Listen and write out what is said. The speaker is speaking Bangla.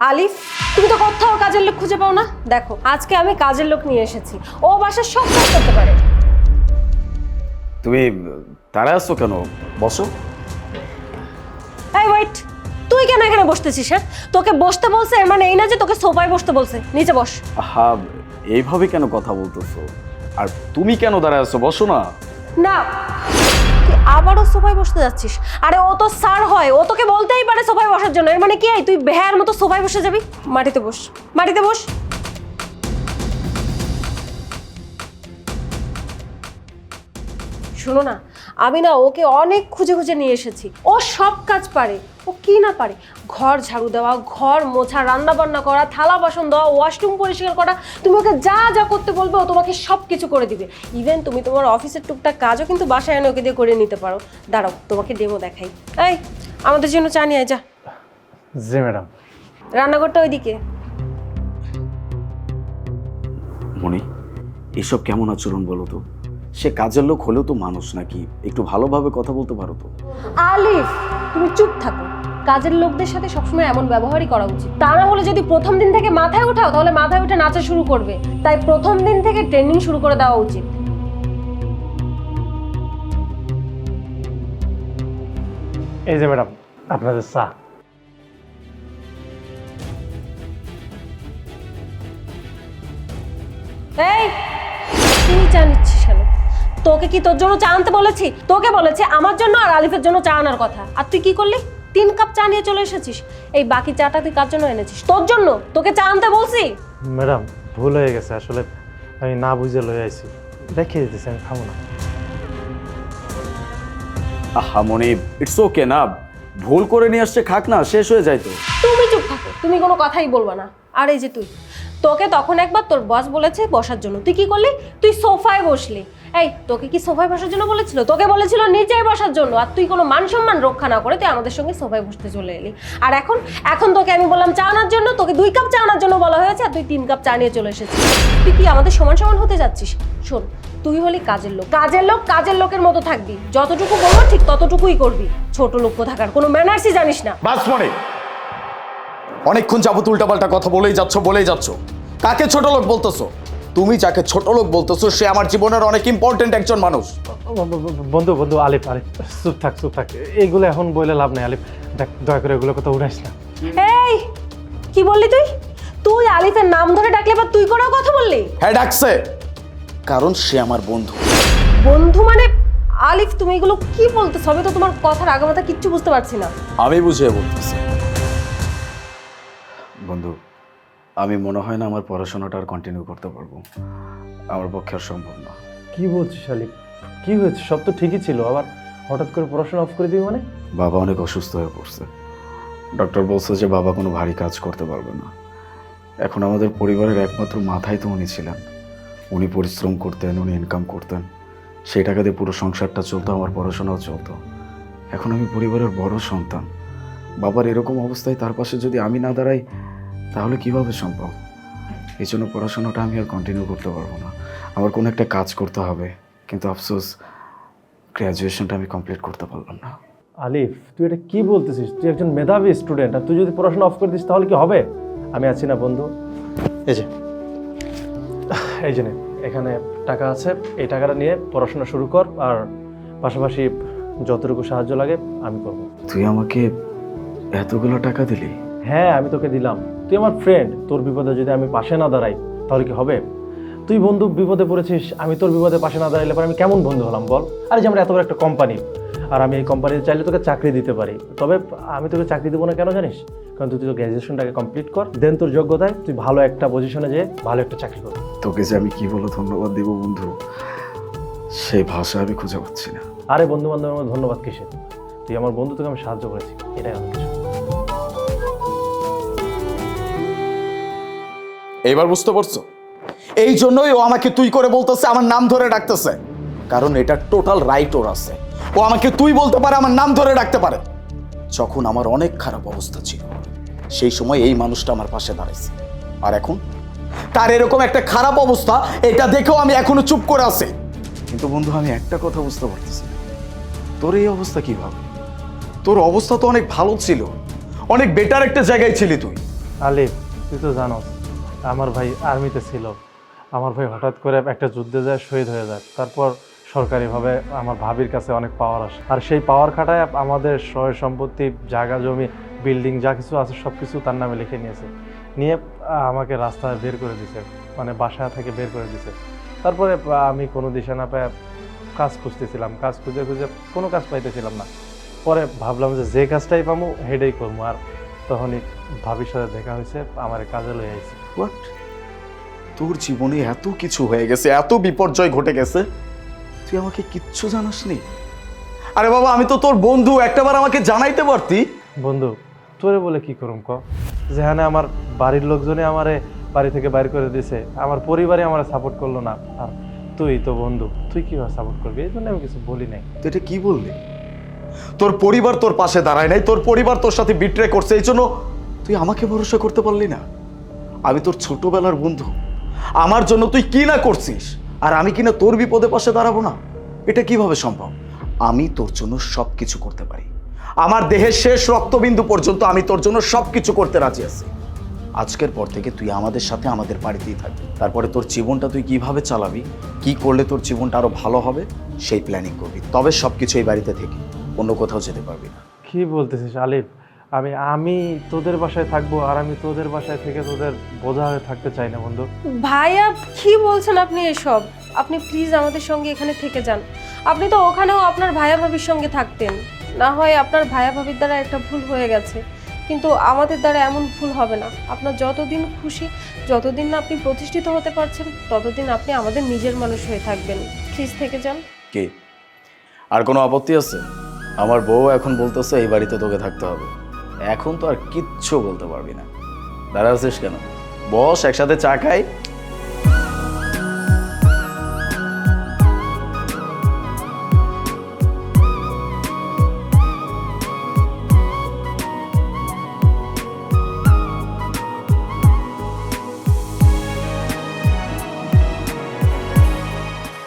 আলিফ তুমি তো কোথাও কাজের লোক খুঁজে পাও না? দেখো আজকে আমি কাজের লোক নিয়ে এসেছি। ও বাসার সব কাজ করতে পারে। তুমি তারা আসছো কেন? বসো। এই ওয়েট তুই কেন এখানে বসতেছিস হ্যাঁ? তোকে বসতে বলছে এর মানে এই না যে তোকে সোফায় বসতে বলছে। নিচে বস। হা এইভাবে কেন কথা বলতেছো? আর তুমি কেন দাঁড়ায় আছো? বসো না। না তুই আবারও সোফায় বসতে যাচ্ছিস। আরে ও তো স্যার হয় ও তোকে বলতেই পারে সোফায় বসার জন্য। এর মানে কি? তুই বেহার মতো সোফায় বসে যাবি? মাটিতে বস। মাটিতে বস। শোনো না, আমি না ওকে অনেক খুঁজে খুঁজে নিয়ে এসেছি। ও সব কাজ পারে, ও কি না পারে? ঘর ঝাড়ু দেওয়া, ঘর মোছা রান্না বান্না করা, থালা বাসন দেওয়া ওয়াশরুম পরিষ্কার করা, তুমি ওকে যা যা করতে বলবে, ও তোমাকে সব কিছু করে দিবে। ইভেন তুমি তোমার অফিসের টুকটাক কাজও কিন্তু বাসায় এনে ওকে দিয়ে করে নিতে পারো। দাঁড়াও, তোমাকে ডেমো দেখাই। এই আমাদের জন্য চা নিয়ে আয়, যা। জি ম্যাডাম। রান্নাঘরটা ওইদিকে। মনি এসব কেমন আচরণ বলো তো? সে কাজের লোক হলেও তো মানুষ নাকি? একটু ভালোভাবে কথা বলতে পারো তো। আলিফ তুমি চুপ থাকো। কাজের লোকদের সাথে সবসময় এমন ব্যবহারই করা উচিত। তা না হলে যদি প্রথম দিন থেকে মাথায় ওঠাও তাহলে মাথায় উঠে নাচা শুরু করবে। তাই প্রথম দিন থেকে ট্রেনিং শুরু করে দেওয়া উচিত। এই যে ম্যাডাম আপনাদের চা। এই তুই চা নিচ্ছিস কেন? তোকে কি তোর জন্য চা আনতে বলেছি? তোকে বলেছে আমার জন্য আর আলিফের জন্য চা আনার কথা। আর তুই কি করলি? তিন কাপ চা নিয়ে চলে এসেছিস। এই বাকি চাটা তুই কার জন্য এনেছিস? তোর জন্য? তোকে চা আনতে বলছি? ম্যাডাম ভুল হয়ে গেছে। আসলে আমি না বুঝে লয়ে আইছি। দেখিয়ে দিতেছি আমি খাব না। আহা মনি ইটস ওকে না। ভুল করে নিয়ে আসছে খাক না, শেষ হয়ে যায় তো। তুমি চুপ থাকো, তুমি কোনো কথাই বলবা না। আর এই যে তুই, তোকে তখন একবার তোর বস বলেছে বসার জন্য। তুই কি করলি? তুই সোফায় বসলি। এই, তোকে কি সোফায় বসার জন্য বলেছিল? তোকে বলেছিল নিচেই বসার জন্য। আর তুই কোনো মান সম্মান রক্ষা না করে তুই আমাদের সঙ্গে সোফায় বসতে চলে এলি। আর এখন এখন তোকে আমি বললাম চা আনার জন্য, তোকে দুই কাপ চা আনার জন্য বলা হয়েছে, আর তুই তিন কাপ চা নিয়ে চলে এসেছিস। তুই কি আমাদের সমান সমান হতে যাচ্ছিস? শোন তুই হলি কাজের লোক। কাজের লোক কাজের লোকের মতো থাকবি। যতটুকু বলব ঠিক ততটুকুই করবি। ছোট লোক থাকার কোনো ম্যানার্সই জানিস না। বাস মনে? অনেকক্ষণ যাবত উল্টাপাল্টা কথা বলেই যাচ্ছ বলেই যাচ্ছ। কাকে ছোট লোক বলতেছো? তুমি যাকে ছোট লোক বলতেছো সে আমার জীবনের অনেক ইম্পর্টেন্ট একজন মানুষ। বন্ধু বন্ধু আলিফ আলিফ চুপ থাক চুপ থাক। এইগুলো এখন বলে লাভ নাই আলিফ। দেখ দয়া করে এগুলো কথা উঠাইস না। এই কি বললি তুই? তুই আলিফের নাম ধরে ডাকলে বা তুই করেও কথা বললি? হ্যাঁ ডাকছে। কারণ সে আমার বন্ধু। বন্ধু মানে আলিফ তুমি এগুলো কি বলতে সবে তো তোমার কথার আগামাথা কিচ্ছু বুঝতে পারছি না। আমি বুঝিয়ে বলতেছি। বন্ধু আমি মনে হয় না আমার পড়াশোনাটা আর কন্টিনিউ করতে পারব। আমার পক্ষে আর সম্ভব না। কি বলছিস আলিফ? কি হয়েছে? সব তো ঠিকই ছিল আবার হঠাৎ করে পড়াশোনা অফ করে দিবি মানে? বাবা অনেক অসুস্থ হয়ে পড়ছে। ডক্টর বলছে যে বাবা কোনো ভারী কাজ করতে পারবে না। এখন আমাদের পরিবারের একমাত্র মাথায় তো উনি ছিলেন। উনি পরিশ্রম করতেন উনি ইনকাম করতেন। সেই টাকা দিয়ে পুরো সংসারটা চলতো আমার পড়াশোনাও চলতো। এখন আমি পরিবারের বড় সন্তান। বাবার এরকম অবস্থায় তার পাশে যদি আমি না দাঁড়াই তাহলে কীভাবে সম্ভব? এই জন্য পড়াশোনাটা আমি আর কন্টিনিউ করতে পারব না। আমার কোনো একটা কাজ করতে হবে কিন্তু আফসোস গ্র্যাজুয়েশনটা আমি কমপ্লিট করতে পারলাম না। আলিফ তুই এটা কি বলতেছিস? তুই একজন মেধাবী স্টুডেন্ট আর তুই যদি পড়াশোনা অফ করে দিস তাহলে কি হবে? আমি আছি না বন্ধু। এই যে। এই যে নে, এখানে টাকা আছে এই টাকাটা নিয়ে পড়াশোনা শুরু কর আর পাশাপাশি যতটুকু সাহায্য লাগে আমি করব। তুই আমাকে এতগুলো টাকা দিলি? হ্যাঁ আমি তোকে দিলাম। তুই আমার ফ্রেন্ড তোর বিপদে যদি আমি পাশে না দাঁড়াই তাহলে কি হবে? তুই বন্ধু বিপদে পড়েছিস আমি তোর বিপদে পাশে না দাঁড়াইলে পরে আমি কেমন বন্ধু হলাম বল? আরে যে আমরা এত বড় একটা কোম্পানি আর আমি এই কোম্পানিতে চাইলে তোকে চাকরি দিতে পারি। তবে আমি তোকে চাকরি দেবো না কেন জানিস? কারণ তুই তোর গ্র্যাজুয়েশনটাকে কমপ্লিট কর দেন তোর যোগ্যতায় তুই ভালো একটা পজিশনে যেয়ে ভালো একটা চাকরি কর তোকে যে আমি কি বলে ধন্যবাদ দেব বন্ধু সেই ভাষা আমি খুঁজে পাচ্ছি না। আরে বন্ধু বান্ধবের মধ্যে ধন্যবাদ কিসে তুই আমার বন্ধু তোকে আমি সাহায্য করেছি। এটাই অনেক কিছু এইবার বুঝতে পারছ? এই জন্যই ও আমাকে তুই করে বলতেছে আমার নাম ধরে ডাকতেছে। কারণ এটা টোটাল রাইট ওর আছে। ও আমাকে তুই বলতে পারে, আমার নাম ধরে ডাকতে পারে। যখন আমার অনেক খারাপ অবস্থা ছিল, সেই সময় এই মানুষটা আমার পাশে দাঁড়াইছে। আর এখন? তার এরকম একটা খারাপ অবস্থা, এটা দেখেও আমি এখনও চুপ করে আছি। কিন্তু বন্ধু, আমি একটা কথা বুঝতে পারতেছি তোর এই অবস্থা কি কীভাবে? তোর অবস্থা তো অনেক ভালো ছিল। অনেক বেটার একটা জায়গায় ছিলি তুই। আলিফ, তুই তো জানো আমার ভাই আর্মিতে ছিল। আমার ভাই হঠাৎ করে একটা যুদ্ধে যায়, শহীদ হয়ে যায়। তারপর সরকারিভাবে আমার ভাবির কাছে অনেক পাওয়ার আসে। আর সেই পাওয়ার খাটায় আমাদের সয় সম্পত্তি, জায়গা, জমি, বিল্ডিং যা কিছু আছে সব কিছু তার নামে লিখে নিয়েছে। নিয়ে আমাকে রাস্তায় বের করে দিছে। মানে বাসা থেকে বের করে দিছে। তারপরে আমি কোনো দিশা না পেয়ে কাজ খুঁজতেছিলাম। কাজ খুঁজে খুঁজে কোনো কাজ পাইতেছিলাম না। পরে ভাবলাম যে যে কাজটাই পাবো হেডেই করব আর তখনই ভাবির সাথে দেখা হয়েছে, আমার কাজে লয়ে আইছি। হোয়াট তোর জীবনে এত কিছু হয়ে গেছে, এত বিপর্যয় ঘটে গেছে। তুই আমাকে কিচ্ছু জানাসনি? আরে বাবা আমি তো তোর বন্ধু একটাবার আমাকে জানাইতে পারতি। বন্ধু তোরে বলে কি করুম ক? যেখানে আমার বাড়ির লোকজনে আমারে বাড়ি থেকে বাইর করে দিছে আমার পরিবারে আমার সাপোর্ট করল না। আর তুই তো বন্ধু তুই কীভাবে সাপোর্ট করবি? এই জন্য আমি কিছু বলি নাই। তুই এটা কি বললি? তোর পরিবার তোর পাশে দাঁড়ায় নাই তোর পরিবার তোর সাথে বিট্রে করছে এই জন্য তুই আমাকে ভরসা করতে পারলি না। আমি তোর ছোটবেলার বন্ধু। আমার জন্য তুই কি না করছিস? আর আমি কিনা তোর বিপদে পাশে দাঁড়াবো না? এটা কীভাবে সম্ভব? আমি তোর জন্য সব কিছু করতে পারি। আমার দেহের শেষ রক্তবিন্দু পর্যন্ত আমি তোর জন্য সব কিছু করতে রাজি আছি। আজকের পর থেকে তুই আমাদের সাথে আমাদের বাড়িতেই থাকবি। তারপরে তোর জীবনটা তুই কীভাবে চালাবি? কি করলে তোর জীবনটা আরও ভালো হবে? সেই প্ল্যানিং করবি। তবে সব কিছু এই বাড়িতে থেকে। অন্য কোথাও যেতে পারবি না। কি বলতেছিস, আলিফ? আমি আমি তোদের বাসায় থাকব আর আমি তোদের বাসায় থেকে তোদের বোঝা হয়ে থাকতে চাই না বন্ধু। ভাইয়া কি বলছেন আপনি এসব? আপনি প্লিজ আমাদের সঙ্গে এখানে থেকে যান। আপনি তো ওখানেও আপনার ভাইয়া ভাবির সঙ্গে থাকতেন। না হয় আপনার ভাইয়া ভাবির দ্বারা একটা ভুল হয়ে গেছে। কিন্তু আমাদের দ্বারা এমন ভুল হবে না। আপনার যতদিন খুশি যতদিন না আপনি প্রতিষ্ঠিত হতে পারছেন ততদিন আপনি আমাদের নিজের মানুষ হয়ে থাকবেন। প্লিজ থেকে যান। কি? আর কোনো আপত্তি আছে? আমার বউ এখন বলতেছে এই বাড়িতে তোকে থাকতে হবে। এখন তো আর কিচ্ছু বলতে পারবি না। দাঁড়া আছিস কেন? বস একসাথে চা খাই।